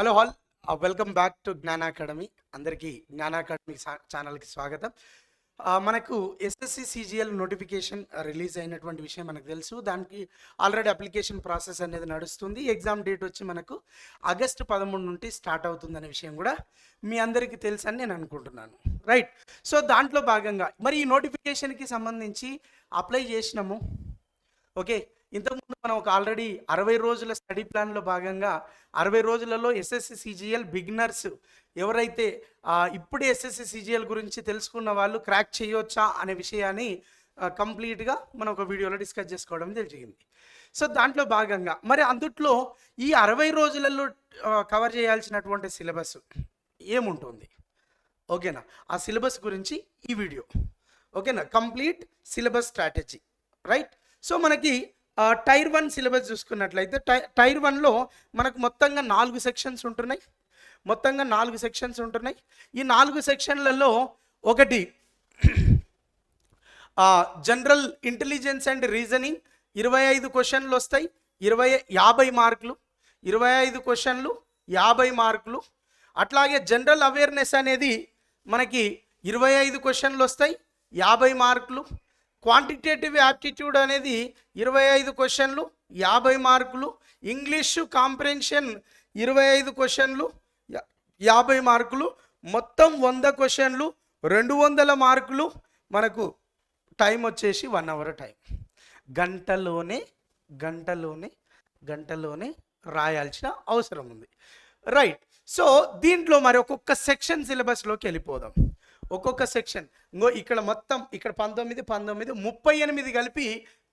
Hello all welcome back to Gnana Academy. అందరికీ Gnana academy ఛానల్కి స్వాగతం. మనకు ఎస్ఎస్సి సిజిఎల్ నోటిఫికేషన్ రిలీజ్ అయినటువంటి విషయం మనకు తెలుసు. దానికి ఆల్రెడీ అప్లికేషన్ ప్రాసెస్ అనేది నడుస్తుంది. ఎగ్జామ్ డేట్ వచ్చి మనకు ఆగస్టు పదమూడు నుండి స్టార్ట్ అవుతుందనే విషయం కూడా మీ అందరికీ తెలుసు అని నేను అనుకుంటున్నాను. రైట్. సో దాంట్లో భాగంగా మరి ఈ నోటిఫికేషన్కి సంబంధించి అప్లై చేసినాము. ఓకే. ఇంతకుముందు మనం ఒక ఆల్రెడీ అరవై రోజుల స్టడీ ప్లాన్లో భాగంగా అరవై రోజులలో ఎస్ఎస్సి సిజిఎల్ బిగినర్స్ ఎవరైతే ఇప్పుడే ఎస్ఎస్సి సిజిఎల్ గురించి తెలుసుకున్న వాళ్ళు క్రాక్ చేయొచ్చా అనే విషయాన్ని కంప్లీట్గా మనం ఒక వీడియోలో డిస్కస్ చేసుకోవడం జరిగింది. సో దాంట్లో భాగంగా మరి అందుట్లో ఈ అరవై రోజులలో కవర్ చేయాల్సినటువంటి సిలబస్ ఏముంటుంది? ఓకేనా? ఆ సిలబస్ గురించి ఈ వీడియో. ఓకేనా? Complete syllabus strategy. Right? So మనకి టైర్ వన్ సిలబస్ చూసుకున్నట్లయితే టై టైర్ వన్లో మనకు మొత్తంగా నాలుగు సెక్షన్స్ ఉంటున్నాయి. మొత్తంగా నాలుగు సెక్షన్స్ ఉంటున్నాయి. ఈ నాలుగు సెక్షన్లలో ఒకటి జనరల్ ఇంటెలిజెన్స్ అండ్ రీజనింగ్ ఇరవై ఐదు క్వశ్చన్లు వస్తాయి. ఇరవై యాభై మార్కులు. ఇరవై ఐదు క్వశ్చన్లు యాభై మార్కులు. అట్లాగే జనరల్ అవేర్నెస్ అనేది మనకి ఇరవై ఐదు క్వశ్చన్లు వస్తాయి. యాభై మార్కులు క్వాంటిటేటివ్ యాప్టిట్యూడ్ అనేది ఇరవై ఐదు క్వశ్చన్లు యాభై మార్కులు ఇంగ్లీషు కాంప్రెన్షన్ ఇరవై ఐదు క్వశ్చన్లు యాభై మార్కులు మొత్తం వంద క్వశ్చన్లు రెండు వందల మార్కులు మనకు టైం వచ్చేసి వన్ అవర్ టైం. గంటలోనే గంటలోనే గంటలోనే రాయాల్సిన అవసరం ఉంది. రైట్. సో దీంట్లో మరి ఒక్కొక్క సెక్షన్ సిలబస్లోకి వెళ్ళిపోదాం. ఒక్కొక్క సెక్షన్. ఇంకో ఇక్కడ మొత్తం ఇక్కడ పంతొమ్మిది పంతొమ్మిది ముప్పై ఎనిమిది కలిపి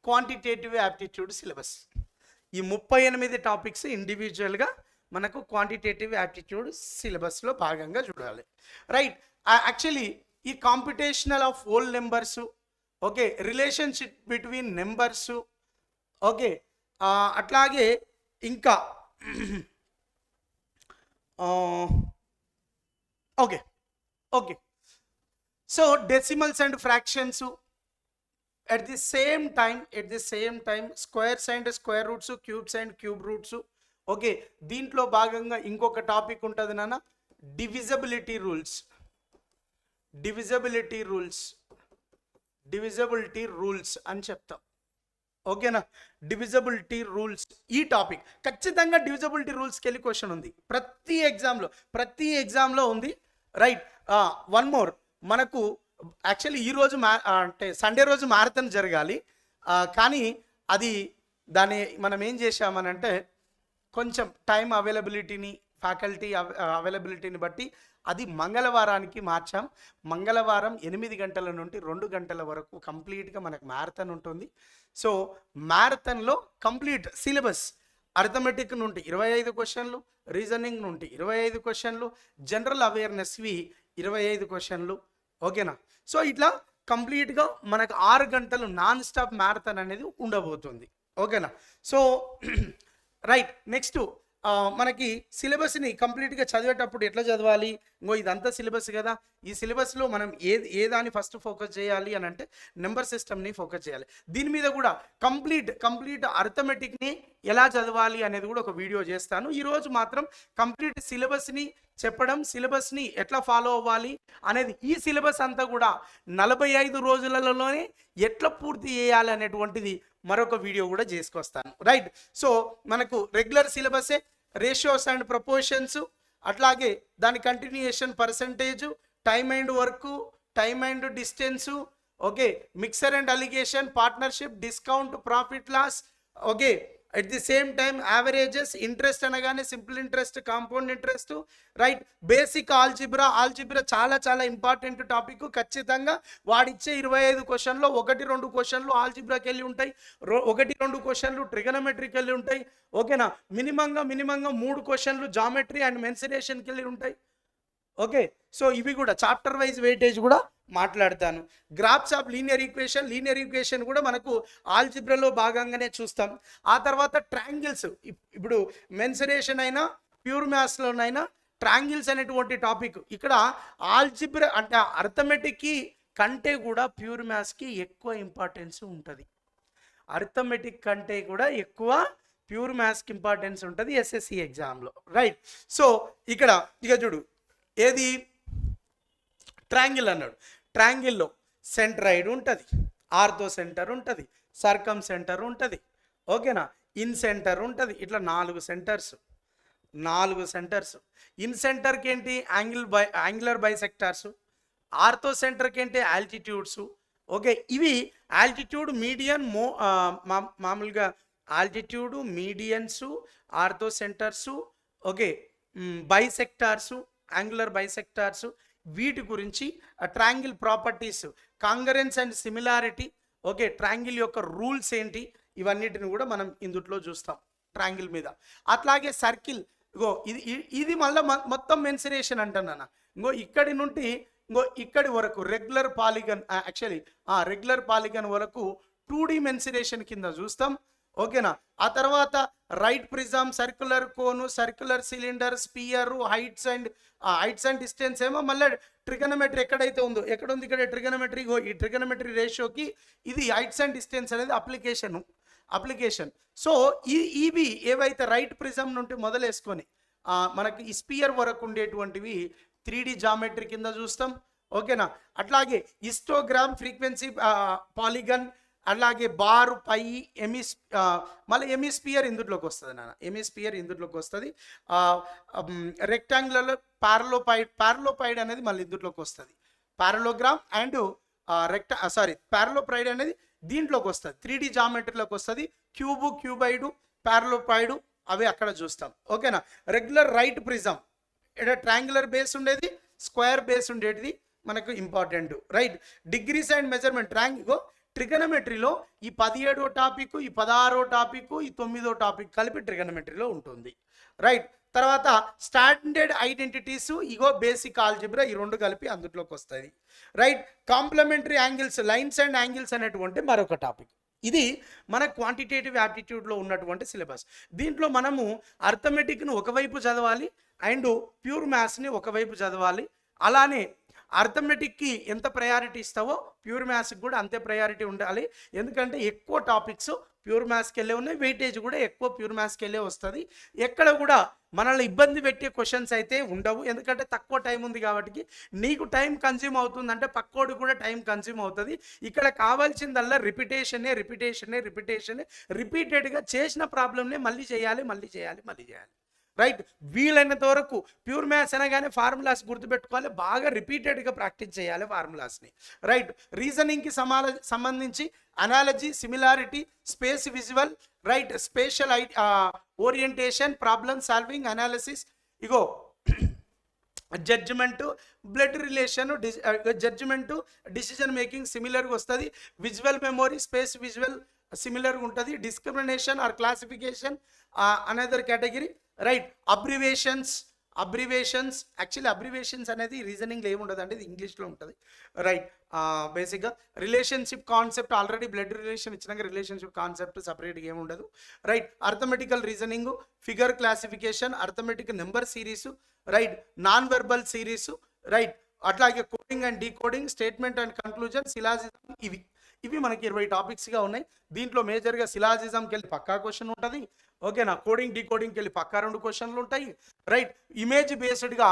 క్వాంటిటేటివ్ యాప్టిట్యూడ్ సిలబస్ ఈ ముప్పై ఎనిమిది టాపిక్స్ ఇండివిజువల్గా మనకు క్వాంటిటేటివ్ యాప్టిట్యూడ్ సిలబస్లో భాగంగా చూడాలి. రైట్ యాక్చువల్లీ ఈ computational of whole numbers okay relationship between numbers okay అట్లాగే ఇంకా okay okay so decimals and fractions at the same time at the same time squares and square roots cubes and cube roots okay దీంట్లో భాగంగా ఇంకొక topic ఉంటుంది నాన్న. Divisibility rules divisibility rules divisibility rules అని చెప్తాం. ఓకేనా డివిజబిలిటీ రూల్స్ ఈ topic ఖచ్చితంగా డివిజబిలిటీ రూల్స్కి వెళ్ళి క్వశ్చన్ ఉంది. ప్రతి ఎగ్జామ్లో ప్రతి ఎగ్జామ్లో ఉంది. రైట్ వన్ మోర్ మనకు యాక్చువల్లీ ఈ రోజు మా అంటే సండే రోజు మారథాన్ జరగాలి. కానీ అది దాన్ని మనం ఏం చేశామనంటే కొంచెం టైం అవైలబిలిటీని ఫ్యాకల్టీ అవైలబిలిటీని బట్టి అది మంగళవారానికి మార్చాం. మంగళవారం ఎనిమిది గంటల నుండి రెండు గంటల వరకు కంప్లీట్గా మనకు మ్యారథాన్ ఉంటుంది. సో మ్యారథాన్లో కంప్లీట్ సిలబస్ అర్థమెటిక్ నుండి ఇరవై ఐదు క్వశ్చన్లు రీజనింగ్ నుండి ఇరవై ఐదు క్వశ్చన్లు జనరల్ అవేర్నెస్వి ఇరవై ఐదు క్వశ్చన్లు ఓకేనా? సో ఇట్లా కంప్లీట్గా మనకు ఆరు గంటలు నాన్ స్టాప్ మ్యారథాన్ అనేది ఉండబోతుంది. ఓకేనా? సో రైట్ నెక్స్ట్ మనకి సిలబస్ని కంప్లీట్గా చదివేటప్పుడు ఎట్లా చదవాలి? ఇంకో ఇదంతా సిలబస్ కదా. ఈ సిలబస్లో మనం ఏ ఏ దాన్ని ఫస్ట్ ఫోకస్ చేయాలి అని అంటే నెంబర్ సిస్టమ్ని ఫోకస్ చేయాలి. దీని మీద కూడా కంప్లీట్ కంప్లీట్ అర్థమెటిక్ని ఎలా చదవాలి అనేది కూడా ఒక వీడియో చేస్తాను. ఈరోజు మాత్రం కంప్లీట్ సిలబస్ని చెప్పడం సిలబస్ని ఎట్లా ఫాలో అవ్వాలి అనేది ఈ సిలబస్ అంతా కూడా నలభై ఐదు రోజులలోనే ఎట్లా పూర్తి చేయాలి అనేటువంటిది మరొక వీడియో కూడా చేసుకొస్తాను. రైట్. సో మనకు రెగ్యులర్ సిలబసే రేషియోస్ అండ్ ప్రపోర్షన్స్ అట్లాగే దాని continuation percentage time and work time and distance okay mixture and alligation partnership discount profit loss okay at the same time averages interest అనగానే simple interest compound interest right basic algebra algebra చాలా చాలా important topic ఖచ్చితంగా వాడిచ్చే ఇరవై ఐదు క్వశ్చన్లో ఒకటి రెండు క్వశ్చన్లు ఆల్జిబ్రాకి వెళ్ళి ఉంటాయి రో- ఒకటి రెండు క్వశ్చన్లు ట్రిగనమెట్రీకి వెళ్ళి ఉంటాయి ఓకేనా? మినిమంగా మినిమంగా మూడు క్వశ్చన్లు జామెట్రీ అండ్ మెన్సిరేషన్కి వెళ్ళి ఉంటాయి ఓకే సో ఇవి కూడా చాప్టర్ వైజ్ వెయిటేజ్ కూడా మాట్లాడతాను. Graphs of linear equation linear equation కూడా మనకు ఆల్జిబ్రాలో భాగంగానే చూస్తాం. ఆ తర్వాత ట్రాంగిల్స్ ఇప్పుడు మెన్సరేషన్ అయినా ప్యూర్ మ్యాథ్స్లోనైనా ట్రాంగిల్స్ అనేటువంటి టాపిక్ ఇక్కడ ఆల్జిబ్ర అంటే అర్థమెటిక్కి కంటే కూడా ప్యూర్ మ్యాథ్స్కి ఎక్కువ ఇంపార్టెన్స్ ఉంటుంది. అర్థమెటిక్ కంటే కూడా ఎక్కువ ప్యూర్ మ్యాథ్స్కి ఇంపార్టెన్స్ ఉంటుంది ఎస్ఎస్సి ఎగ్జామ్లో రైట్ సో ఇక్కడ ఇక చూడు ఏది? ట్రాంగిల్ అన్నాడు. ట్రాంగిల్లో సెంట్రైడ్ ఉంటుంది. ఆర్థో సెంటర్ ఉంటుంది. సర్కమ్ సెంటర్ ఉంటుంది. ఓకేనా? ఇన్ సెంటర్ ఉంటుంది. ఇట్లా నాలుగు సెంటర్స్. నాలుగు సెంటర్స్. ఇన్ సెంటర్కి ఏంటి angle bi angular bisectors. Ortho సెంటర్కి ఏంటి ఆల్టిట్యూడ్స్. ఓకే ఇవి ఆల్టిట్యూడ్ మీడియన్ మో మా- మామూలుగా altitude medians orthocentres okay bisectors angular bisectors వీటి గురించి triangle properties congruence and similarity okay triangle యొక్క రూల్స్ ఏంటి ఇవన్నిటిని కూడా మనం ఇందుట్లో చూస్తాం ట్రాంగిల్ మీద. అట్లాగే సర్కిల్ ఇగో ఇది ఇది మళ్ళీ మొత్తం మెన్సరేషన్ అంటున్నాను ఇంకో ఇక్కడి నుండి ఇంకో ఇక్కడి వరకు regular polygon actually regular polygon వరకు టూ డి మెన్సరేషన్ కింద చూస్తాం. ఓకేనా? ఆ తర్వాత right prism circular cone circular cylinder sphere heights and heights and distance ఏమో మళ్ళీ ట్రిగనమెట్రీ ఎక్కడైతే ఉందో ఎక్కడ ఉంది ఇక్కడ ట్రిగనమెట్రీ? ఈ ట్రిగనమెట్రీ రేషియోకి ఇది హైట్స్ అండ్ డిస్టెన్స్ అనేది అప్లికేషన్ అప్లికేషన్. సో ఈ ఇవి ఏవైతే రైట్ ప్రిజమ్ నుండి మొదలేసుకొని మనకి ఈ స్పియర్ వరకు ఉండేటువంటివి త్రీ డి జామెట్రీ కింద చూస్తాం. ఓకేనా? అట్లాగే ఇస్టోగ్రామ్ ఫ్రీక్వెన్సీ పాలిగన్ అలాగే బారు పై ఎమిస్ మళ్ళీ ఎమిస్పియర్ ఇందులోకి వస్తుంది నాన్న. ఎమిస్పియర్ ఇందులోకి వస్తుంది. రెక్టాంగులర్ పారలోపైడ్ పారలోపైడ్ అనేది మళ్ళీ ఇందులోకి వస్తుంది. పారలోగ్రామ్ అండ్ రెక్టా సారీ పారలోప్రైడ్ అనేది దీంట్లోకి వస్తుంది. త్రీ డి జామెట్రీలోకి వస్తుంది. క్యూబు క్యూబైడు పారలోపైడు అవి అక్కడ చూస్తాం. ఓకేనా? రెగ్యులర్ రైట్ ప్రిజం ఇక్కడ ట్రాంగులర్ బేస్ ఉండేది స్క్వేర్ బేస్ ఉండేది మనకు important. Right? Degrees and measurement. ట్రాంగ్ ట్రిగనమెట్రీలో ఈ పదిహేడో టాపిక్ ఈ పదహారో టాపిక్ ఈ తొమ్మిదో టాపిక్ కలిపి ట్రిగనమెట్రీలో ఉంటుంది. రైట్ తర్వాత స్టాండర్డ్ ఐడెంటిటీస్ ఇగో బేసిక్ ఆల్జిబ్రా ఈ రెండు కలిపి అందులోకి వస్తుంది right complementary angles lines and angles అనేటువంటి మరొక టాపిక్ ఇది మన క్వాంటిటేటివ్ యాప్టిట్యూడ్లో ఉన్నటువంటి సిలబస్ దీంట్లో మనము అర్థమెటిక్ను ఒకవైపు చదవాలి అండ్ ప్యూర్ మ్యాథ్స్ని ఒకవైపు చదవాలి. అలానే అర్థమెటిక్కి ఎంత ప్రయారిటీ ఇస్తావో ప్యూర్ మ్యాథ్స్కి కూడా అంతే ప్రయారిటీ ఉండాలి. ఎందుకంటే ఎక్కువ టాపిక్స్ ప్యూర్ మ్యాథ్స్కి వెళ్ళే ఉన్నాయి వెయిటేజ్ కూడా ఎక్కువ ప్యూర్ మ్యాథ్స్కి వెళ్ళే వస్తుంది. ఎక్కడ కూడా మనల్ని ఇబ్బంది పెట్టే క్వశ్చన్స్ అయితే ఉండవు. ఎందుకంటే తక్కువ టైం ఉంది కాబట్టి నీకు టైం కన్జ్యూమ్ అవుతుందంటే పక్కోడు కూడా టైం కన్జ్యూమ్ అవుతుంది. ఇక్కడ కావాల్సిందల్లా రిపిటేషనే రిపిటేషనే రిపిటేషనే రిపీటెడ్గా చేసిన ప్రాబ్లమ్నే మళ్ళీ చేయాలి మళ్ళీ చేయాలి మళ్ళీ చేయాలి. రైట్? వీలైనంత వరకు ప్యూర్ మ్యాథ్స్ అనగానే ఫార్ములాస్ గుర్తుపెట్టుకోవాలి బాగా రిపీటెడ్గా ప్రాక్టీస్ చేయాలి ఫార్ములాస్ని. రైట్? రీజనింగ్కి సమాల సంబంధించి analogy similarity space visual right? Spatial I orientation problem solving analysis ego judgement blood relation judgement decision making సిమిలర్గా వస్తుంది విజువల్ మెమోరీ స్పేస్ విజువల్ సిమిలర్గా ఉంటుంది discrimination or classification another category right abbreviations abbreviations actually abbreviations అనేది రీజనింగ్లో ఏముండదు అంటే ఇది ఇంగ్లీష్లో ఉంటుంది. రైట్ బేసిక్గా relationship concept already blood relation ఇచ్చినాక రిలేషన్షిప్ కాన్సెప్ట్ సపరేట్గా ఉండదు right arithmetical reasoning figure classification arithmetic number series right non verbal series right అట్లాగే coding and decoding statement and conclusion syllogism ఇవి. ఇవి మనకి ఇరవై టాపిక్స్గా ఉన్నాయి. దీంట్లో మేజర్గా సిలాజిజంకి వెళ్ళి పక్కా క్వశ్చన్ ఉంటుంది. ఓకేనా కోడింగ్ డీకోడింగ్కి వెళ్ళి పక్కా రెండు క్వశ్చన్లు ఉంటాయి. రైట్ ఇమేజ్ బేస్డ్గా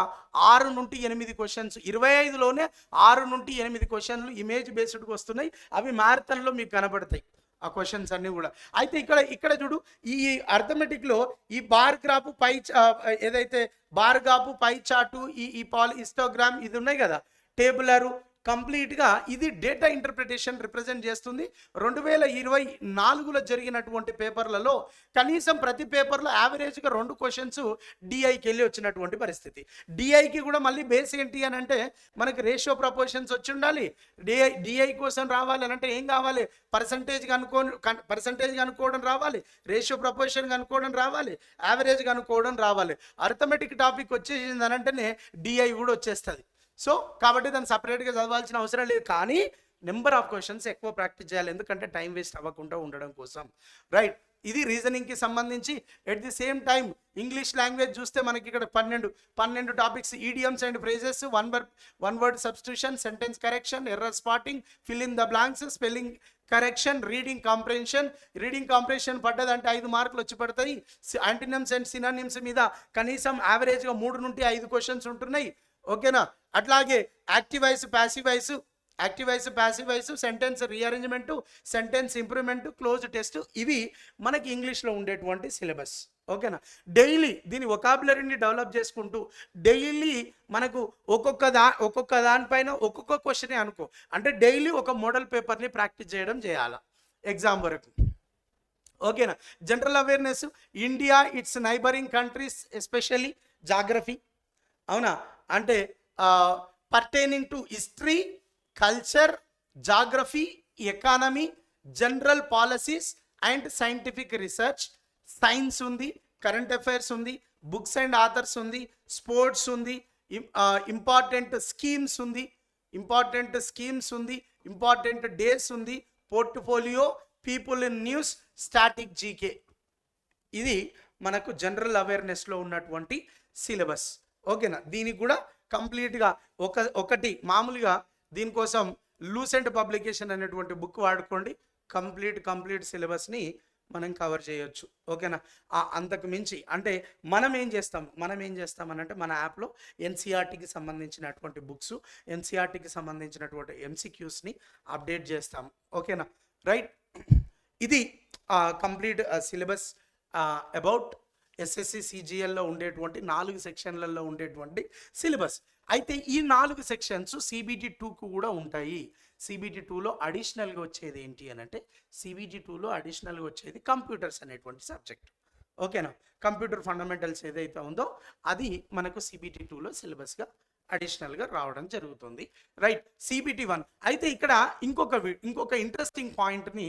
ఆరు నుండి ఎనిమిది క్వశ్చన్స్ ఇరవై ఐదులోనే ఆరు నుండి ఎనిమిది క్వశ్చన్లు ఇమేజ్ బేస్డ్గా వస్తున్నాయి. అవి మ్యారథన్లో మీకు కనబడతాయి. ఆ క్వశ్చన్స్ అన్నీ కూడా. అయితే ఇక్కడ ఇక్కడ చూడు ఈ అర్థమెటిక్లో ఈ బార్ గ్రాఫ్ పై ఏదైతే బార్ గ్రాఫ్ పై చాటు ఈ ఈ పాల్ ఇస్టోగ్రామ్ ఇది ఉన్నాయి కదా. టేబులరు కంప్లీట్గా ఇది డేటా ఇంటర్ప్రిటేషన్ రిప్రజెంట్ చేస్తుంది. రెండు వేల ఇరవై నాలుగులో జరిగినటువంటి పేపర్లలో కనీసం ప్రతి పేపర్లో యావరేజ్గా రెండు క్వశ్చన్స్ డిఐకి వెళ్ళి వచ్చినటువంటి పరిస్థితి. డిఐకి కూడా మళ్ళీ బేస్ ఏంటి అని అంటే మనకి రేషియో ప్రపోర్షన్స్ వచ్చి ఉండాలి. డిఐ డిఐ కోసం రావాలి అని అంటే ఏం కావాలి? పర్సంటేజ్ కనుక్కో పర్సంటేజ్ కనుక్కోవడం రావాలి. రేషియో ప్రపోర్షన్ కనుక్కోవడం రావాలి. యావరేజ్ కనుక్కోవడం రావాలి. అర్థమెటిక్ టాపిక్ వచ్చేసింది అని అంటేనే డిఐ కూడా వచ్చేస్తుంది. సో కాబట్టి దాన్ని సపరేట్గా చదవాల్సిన అవసరం లేదు. కానీ నెంబర్ ఆఫ్ క్వశ్చన్స్ ఎక్కువ ప్రాక్టీస్ చేయాలి. ఎందుకంటే టైం వేస్ట్ అవ్వకుండా ఉండడం కోసం. రైట్ ఇది రీజనింగ్కి సంబంధించి at the same time English language చూస్తే మనకి ఇక్కడ పన్నెండు పన్నెండు topics idioms and phrases one word one word substitution sentence correction error spotting fill in the blanks spelling correction reading comprehension reading comprehension పడ్డదంటే ఐదు మార్కులు వచ్చి పడతాయి. యాంటినమ్స్ అండ్ సినానిమ్స్ మీద కనీసం యావరేజ్గా మూడు నుండి ఐదు క్వశ్చన్స్ ఉంటున్నాయి. ఓకేనా? అట్లాగే active voice passive voice active voice passive voice sentence rearrangement sentence improvement cloze test ఇవి మనకి ఇంగ్లీష్లో ఉండేటువంటి సిలబస్. ఓకేనా? డైలీ దీని ఒకాబులరీని డెవలప్ చేసుకుంటూ డైలీ మనకు ఒక్కొక్క దా ఒక్కొక్క దానిపైన ఒక్కొక్క క్వశ్చనే అనుకో. అంటే డైలీ ఒక మోడల్ పేపర్ని ప్రాక్టీస్ చేయడం చేయాలి? ఎగ్జామ్ వరకు. ఓకేనా? General awareness India its neighbouring countries especially geography. అవునా? అంటే pertaining to history culture geography economy general policies and scientific research science ఉంది కరెంట్ అఫైర్స్ ఉంది బుక్స్ అండ్ ఆథర్స్ ఉంది స్పోర్ట్స్ ఉంది ఇంపార్టెంట్ స్కీమ్స్ ఉంది ఇంపార్టెంట్ స్కీమ్స్ ఉంది ఇంపార్టెంట్ డేస్ ఉంది portfolio people in news static GK ఇది మనకు జనరల్ అవేర్నెస్లో ఉన్నటువంటి సిలబస్ ఓకేనా? దీనికి కూడా కంప్లీట్గా ఒక ఒకటి మామూలుగా దీనికోసం లూసెంట్ పబ్లికేషన్ అనేటువంటి బుక్ వాడుకోండి. కంప్లీట్ కంప్లీట్ సిలబస్ని మనం కవర్ చేయొచ్చు. ఓకేనా? ఆ అంతకు మించి అంటే మనం ఏం చేస్తాం? మనం ఏం చేస్తాం అని అంటే మన యాప్లో ఎన్సీఆర్టీకి సంబంధించినటువంటి బుక్స్ ఎన్సీఆర్టీకి సంబంధించినటువంటి ఎంసీక్యూస్ని అప్డేట్ చేస్తాం. ఓకేనా? రైట్? ఇది కంప్లీట్ సిలబస్ అబౌట్ ఎస్ఎస్సి సిజిఎల్లో ఉండేటువంటి నాలుగు సెక్షన్లలో ఉండేటువంటి సిలబస్. అయితే ఈ నాలుగు సెక్షన్స్ సిబిటి టూకు కూడా ఉంటాయి. సిబిటి టూలో అడిషనల్గా వచ్చేది ఏంటి అని అంటే సిబిటి టూలో అడిషనల్గా వచ్చేది కంప్యూటర్స్ అనేటువంటి సబ్జెక్ట్. ఓకేనా? కంప్యూటర్ ఫండమెంటల్స్ ఏదైతే ఉందో అది మనకు సిబిటి టూలో సిలబస్గా అడిషనల్గా రావడం జరుగుతుంది. రైట్ సిబిటి వన్ అయితే ఇక్కడ ఇంకొక ఇంకొక ఇంట్రెస్టింగ్ పాయింట్ని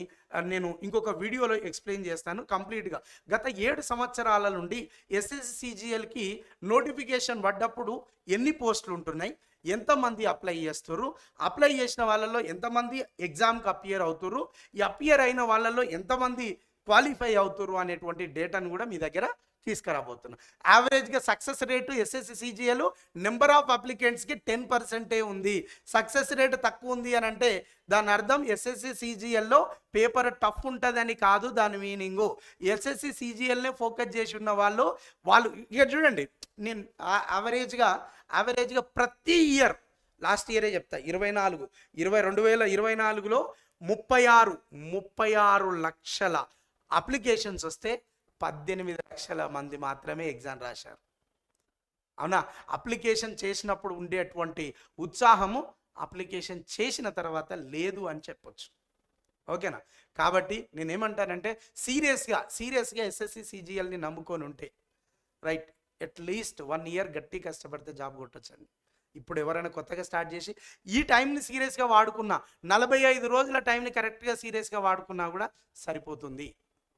నేను ఇంకొక వీడియోలో ఎక్స్ప్లెయిన్ చేస్తాను కంప్లీట్గా గత ఏడు సంవత్సరాల నుండి ఎస్ఎస్సిజిఎల్కి నోటిఫికేషన్ పడ్డప్పుడు ఎన్ని పోస్టులు ఉంటున్నాయి? ఎంతమంది అప్లై చేస్తారు అప్లై చేసిన వాళ్ళలో ఎంతమంది ఎగ్జామ్కి అపియర్ అవుతారు ఈ అపియర్ అయిన వాళ్ళలో ఎంతమంది క్వాలిఫై అవుతారు అనేటువంటి డేటాను కూడా మీ దగ్గర తీసుకురాబోతున్నాం. యావరేజ్గా సక్సెస్ రేటు ఎస్ఎస్సి సిజిఏలు నెంబర్ ఆఫ్ అప్లికెంట్స్కి టెన్ పర్సెంటే ఉంది. సక్సెస్ రేటు తక్కువ ఉంది అని అంటే దాని అర్థం ఎస్ఎస్సి సిజిఎల్లో పేపర్ టఫ్ ఉంటుందని కాదు దాని మీనింగు ఎస్ఎస్సి సిజిఎల్నే ఫోకస్ చేసి ఉన్న వాళ్ళు వాళ్ళు ఇక చూడండి నేను యావరేజ్గా యావరేజ్గా ప్రతి ఇయర్ లాస్ట్ ఇయరే చెప్తా ఇరవై నాలుగు ఇరవై రెండు వేల ఇరవై నాలుగులో ముప్పై ఆరు ముప్పై ఆరు లక్షల అప్లికేషన్స్ వస్తే పద్దెనిమిది లక్షల మంది మాత్రమే ఎగ్జామ్ రాశారు. అవునా? అప్లికేషన్ చేసినప్పుడు ఉండేటువంటి ఉత్సాహము అప్లికేషన్ చేసిన తర్వాత లేదు అని చెప్పొచ్చు. ఓకేనా? కాబట్టి నేనేమంటానంటే సీరియస్గా సీరియస్గా ఎస్ఎస్సి సిజిఎల్ని నమ్ముకొని ఉంటే రైట్ అట్లీస్ట్ వన్ ఇయర్ గట్టి కష్టపడితే జాబ్ కొట్టొచ్చండి. ఇప్పుడు ఎవరైనా కొత్తగా స్టార్ట్ చేసి ఈ టైంని సీరియస్గా వాడుకున్నా నలభై ఐదు రోజుల టైంని కరెక్ట్గా సీరియస్గా వాడుకున్నా కూడా సరిపోతుంది.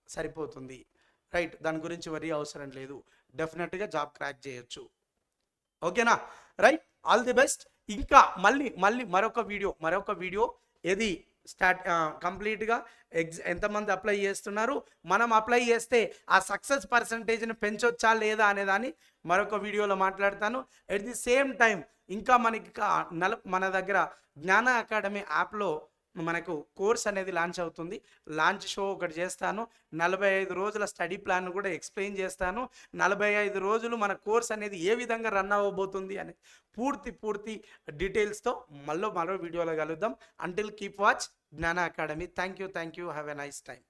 సరిపోతుంది. రైట్ దాని గురించి వరీ అవసరం లేదు. డెఫినెట్గా జాబ్ క్రాక్ చేయొచ్చు. ఓకేనా రైట్ ఆల్ ది బెస్ట్ ఇంకా మళ్ళీ మళ్ళీ మరొక వీడియో మరొక వీడియో ఏది స్టార్ట్ కంప్లీట్గా ఎగ్జ్ ఎంతమంది అప్లై చేస్తున్నారు? మనం అప్లై చేస్తే ఆ సక్సెస్ పర్సంటేజ్ని పెంచొచ్చా లేదా అనేదాన్ని మరొక వీడియోలో మాట్లాడతాను. ఎట్ ది సేమ్ టైం ఇంకా మనకి నల మన దగ్గర జ్ఞాన అకాడమీ యాప్లో మనకు కోర్స్ అనేది లాంచ్ అవుతుంది. లాంచ్ షో ఒకటి చేస్తాను. నలభై ఐదు రోజుల స్టడీ ప్లాన్ కూడా ఎక్స్ప్లెయిన్ చేస్తాను. నలభై ఐదు రోజులు మన కోర్స్ అనేది ఏ విధంగా రన్ అవ్వబోతుంది అని పూర్తి పూర్తి డీటెయిల్స్తో మళ్ళీ మరో వీడియోలో కలుద్దాం. Until keep watch Gnana Academy thank you thank you have a nice time